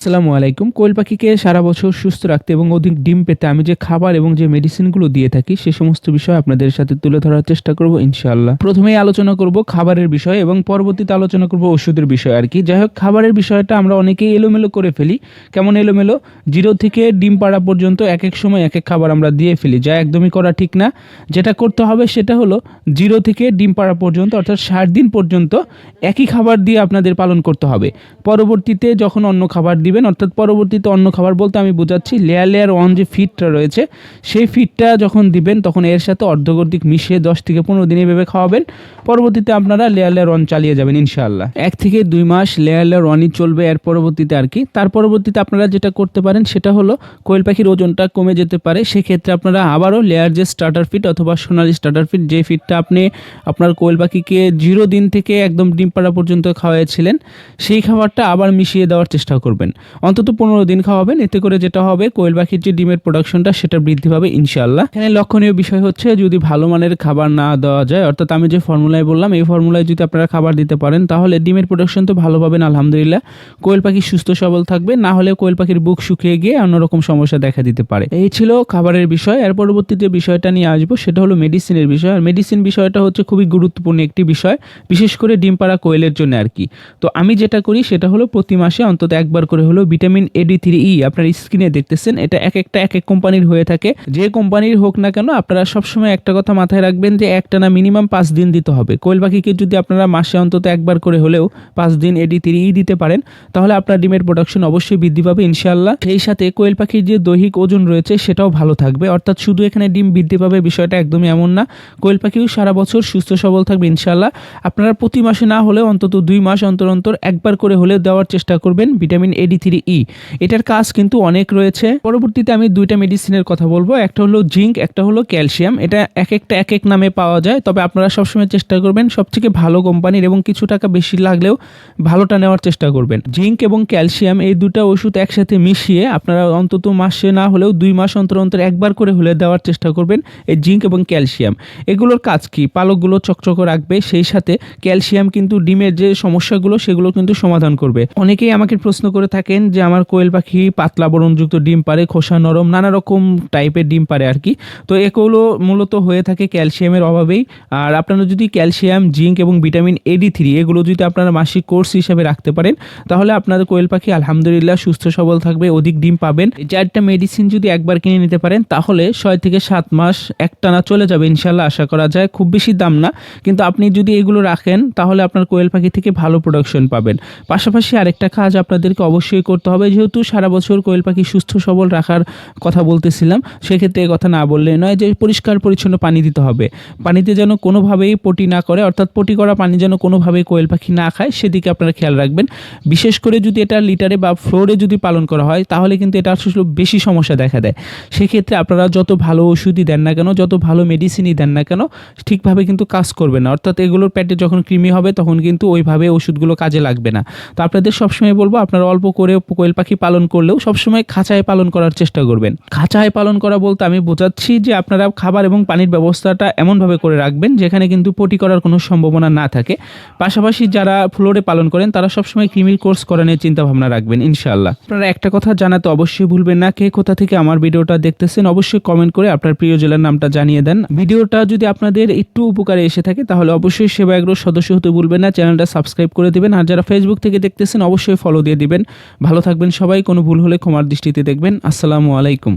আসসালামু আলাইকুম। কোয়েল পাখিকে সারা বছর সুস্থ রাখতে এবং অধিক ডিম পেতে আমি যে খাবার এবং যে মেডিসিনগুলো দিয়ে থাকি, সে সমস্ত বিষয় আপনাদের সাথে তুলে ধরার চেষ্টা করব ইনশাআল্লাহ। প্রথমেই আলোচনা করব খাবারের বিষয় এবং পরবর্তীতে আলোচনা করব ওষুধের বিষয় আর কি। যাই হোক খাবারের বিষয়টা আমরা অনেকেই এলোমেলো করে ফেলি। কেমন এলোমেলো? জিরো থেকে ডিম পাড়া পর্যন্ত এক এক সময় এক এক খাবার আমরা দিয়ে ফেলি, যা একদমই করা ঠিক না। যেটা করতে হবে সেটা হলো জিরো থেকে ডিম পাড়া পর্যন্ত অর্থাৎ ষাট দিন পর্যন্ত একই খাবার দিয়ে আপনাদের পালন করতে হবে। পরবর্তীতে যখন অন্য খাবার দিবেন, অর্থাৎ পরবর্তীতে অন্য খাবার বলতে আমি বোঝাচ্ছি লেয়ার লেয়ার ওয়ান যে ফিডটা রয়েছে, সেই ফিডটা যখন দিবেন, তখন এর সাথে অর্ধগর্দিক মিশিয়ে দশ থেকে পনেরো দিন এভাবে খাওয়াবেন। পরবর্তীতে আপনারা লেয়ার লেয়ার ওয়ান চালিয়ে যাবেন, ইনশাআল্লাহ। এক থেকে দুই মাস লেয়ার লেয়ার ওয়ানই চলবে এর পরবর্তীতে আর কি। তার পরবর্তীতে আপনারা যেটা করতে পারেন, সেটা হলো কোয়েল পাখির ওজনটা কমে যেতে পারে। সেক্ষেত্রে আপনারা আবারও লেয়ার যে স্টার্টার ফিট অথবা সোনালি স্টার্টার ফিট যে ফিটটা আপনি আপনার কোয়েল পাখিকে জিরো দিন থেকে একদম ডিম পাড়া পর্যন্ত খাওয়াইছিলেন, সেই খাবারটা আবার মিশিয়ে দেওয়ার চেষ্টা করবেন। অন্তত পনেরো দিন খাওয়াবেন। এতে করে যেটা হবে কোয়েল পাখির যে ডিমের প্রোডাকশনটা সেটা বৃদ্ধি পাবে ইনশাল্লাহ এখানে লক্ষণীয় বিষয় হচ্ছে, যদি ভালো মানের খাবার না দেওয়া যায়, অর্থাৎ আমি যে ফর্মুলায় বললাম, এই ফর্মুলায় যদি আপনারা খাবার দিতে পারেন, তাহলে ডিমের প্রোডাকশন তো ভালো পাবেন, আলহামদুলিল্লাহ। কোয়েল পাখি সুস্থ সবল থাকবে, না হলে কোয়েল পাখির বুক শুকিয়ে গিয়ে অন্যরকম সমস্যা দেখা দিতে পারে। এই ছিল খাবারের বিষয়। এর পরবর্তীতে বিষয়টা নিয়ে আসব, সেটা হলো মেডিসিনের বিষয়। আর মেডিসিন বিষয়টা হচ্ছে খুবই গুরুত্বপূর্ণ একটি বিষয়, বিশেষ করে ডিম পাড়া কোয়েলের জন্য আর কি। তো আমি যেটা করি, সেটা হলো প্রতি মাসে অন্তত একবার করে হলো ভিটামিন এডি থ্রি ই আপনার স্ক্রিনে দেখতেছেন, এটা এক একটা, এক এক কোম্পানির হয়ে থাকে। যে কোম্পানির হোক না কেন, আপনারা সবসময় একটা কথা মাথায় রাখবেন যে একটা না মিনিমাম পাঁচ দিন দিতে হবে। কোয়েল পাখিকে যদি আপনারা মাসে অন্তত একবার করে হলেও পাঁচ দিন এডি থ্রি ই দিতে পারেন, তাহলে আপনার ডিমের প্রোডাকশন অবশ্যই বৃদ্ধি পাবে ইনশাল্লাহ সেই সাথে কোয়েল পাখির যে দৈহিক ওজন রয়েছে, সেটাও ভালো থাকবে। অর্থাৎ শুধু এখানে ডিম বৃদ্ধি পাবে বিষয়টা একদমই এমন না। কোয়েল পাখিও সারা বছর সুস্থ, সবল থাকবে ইনশাল্লাহ আপনারা প্রতি মাসে না হলেও অন্তত দুই মাস অন্তর অন্তর একবার করে হলেও দেওয়ার চেষ্টা করবেন। ভিটামিন এডি থ্রি ই এটার কাজ কিন্তু অনেক রয়েছে। পরবর্তীতে আমি দুইটা মেডিসিনের কথা বলব। একটা হলো জিঙ্ক একটা হলো ক্যালসিয়াম এটা এক একটা, এক এক নামে পাওয়া যায়। তবে আপনারা সবসময় চেষ্টা করবেন সবথেকে ভালো কোম্পানির এবং কিছু টাকা বেশি লাগলেও ভালোটা নেওয়ার চেষ্টা করবেন। জিঙ্ক এবং ক্যালসিয়াম এই দুটো ওষুধ একসাথে মিশিয়ে আপনারা অন্তত মাসে না হলেও দুই মাস অন্তর অন্তর একবার করে হলে দেওয়ার চেষ্টা করবেন এই জিঙ্ক এবং ক্যালসিয়াম এগুলোর কাজ কি? পালকগুলো চকচক রাখবে, সেই সাথে ক্যালসিয়াম কিন্তু ডিমের যে সমস্যাগুলো, সেগুলো কিন্তু সমাধান করবে। অনেকেই আমাকে প্রশ্ন করে থাকেন যে আমার কোয়েল পাখি পাতলা বরণযুক্ত ডিম পারে খোসা নরম, নানা রকম টাইপের ডিম পারে আর কি। তো এগুলো মূলত হয়ে থাকে ক্যালসিয়ামের অভাবেই। আর আপনারা যদি ক্যালসিয়াম, জিঙ্ক এবং ভিটামিন এডি থ্রি এগুলো যদি আপনারা মাসিক কোর্স হিসেবে রাখতে পারেন, তাহলে আপনাদের কোয়েল পাখি আলহামদুলিল্লাহ সুস্থ, সবল থাকবে, অধিক ডিম পাবেন। চারটা মেডিসিন যদি একবার কিনে নিতে পারেন, তাহলে ছয় থেকে সাত মাস একটানা চলে যাবে ইনশাল্লাহ আশা করা যায়। খুব বেশি দাম না, কিন্তু আপনি যদি এগুলো রাখেন, তাহলে আপনার কোয়েল পাখি থেকে ভালো প্রোডাকশন পাবেন। পাশাপাশি আরেকটা কাজ আপনাদেরকে অবশ্যই করতে হবে। যেহেতু সারা বছর কোয়েল পাখি সুস্থ, সবল রাখার কথা বলতেছিলাম, সেক্ষেত্রে কথা না বললে নয় যে পরিষ্কার, পরিচ্ছন্ন পানি দিতে হবে। পানিতে যেন কোনোভাবেই পটি না করে, অর্থাৎ পটি করা পানি যেন কোনোভাবেই কোয়েল পাখি না খায়, সেদিকে আপনারা খেয়াল রাখবেন। বিশেষ করে যদি এটা লিটারে বা ফ্লোরে যদি পালন করা হয়, তাহলে কিন্তু এটা আসলে বেশি সমস্যা দেখা দেয়। সেক্ষেত্রে আপনারা যত ভালো ওষুধই দেন না কেন, যত ভালো মেডিসিনই দেন না কেন, ঠিকভাবে কিন্তু কাজ করবে না। অর্থাৎ এগুলোর প্যাটে যখন কৃমি হবে, তখন কিন্তু ওইভাবে ওষুধগুলো কাজে লাগবে না। তো আপনাদের সবসময় বলব, আপনারা অল্প করে কোয়েল পাখি পালন করলেও সবসময় খাঁচায় পালন করার চেষ্টা করবেন। খাঁচায় পালন করা বলতে আমি বোঝাচ্ছি যে আপনারা খাবার এবং পানির ব্যবস্থাটা এমনভাবে করে রাখবেন যেখানে কিন্তু পটি করার কোনো সম্ভাবনা না থাকে। পাশাপাশি যারা ফ্লোরে পালন করেন, তারা সবসময় ক্রিমিল কোর্স করানোর চিন্তা ভাবনা রাখবেন, ইনশাআল্লাহ। আপনারা একটা কথা জানাতে অবশ্যই ভুলবেন না, কে কোথা থেকে আমার ভিডিওটা দেখতেছেন অবশ্যই কমেন্ট করে আপনার প্রিয় জেলার নামটা জানিয়ে দেন। ভিডিওটা যদি আপনাদের একটু উপকারে এসে থাকে, তাহলে অবশ্যই সেবা এগ্রোর সদস্য হতে ভুলবেন না, চ্যানেলটা সাবস্ক্রাইব করে দিবেন। আর যারা ফেসবুক থেকে দেখতেছেন, অবশ্যই ফলো দিয়ে দিবেন। ভালো থাকবেন সবাই কোনো ভুল হলে ক্ষমার দৃষ্টিতে দেখবেন। আসসালামু আলাইকুম।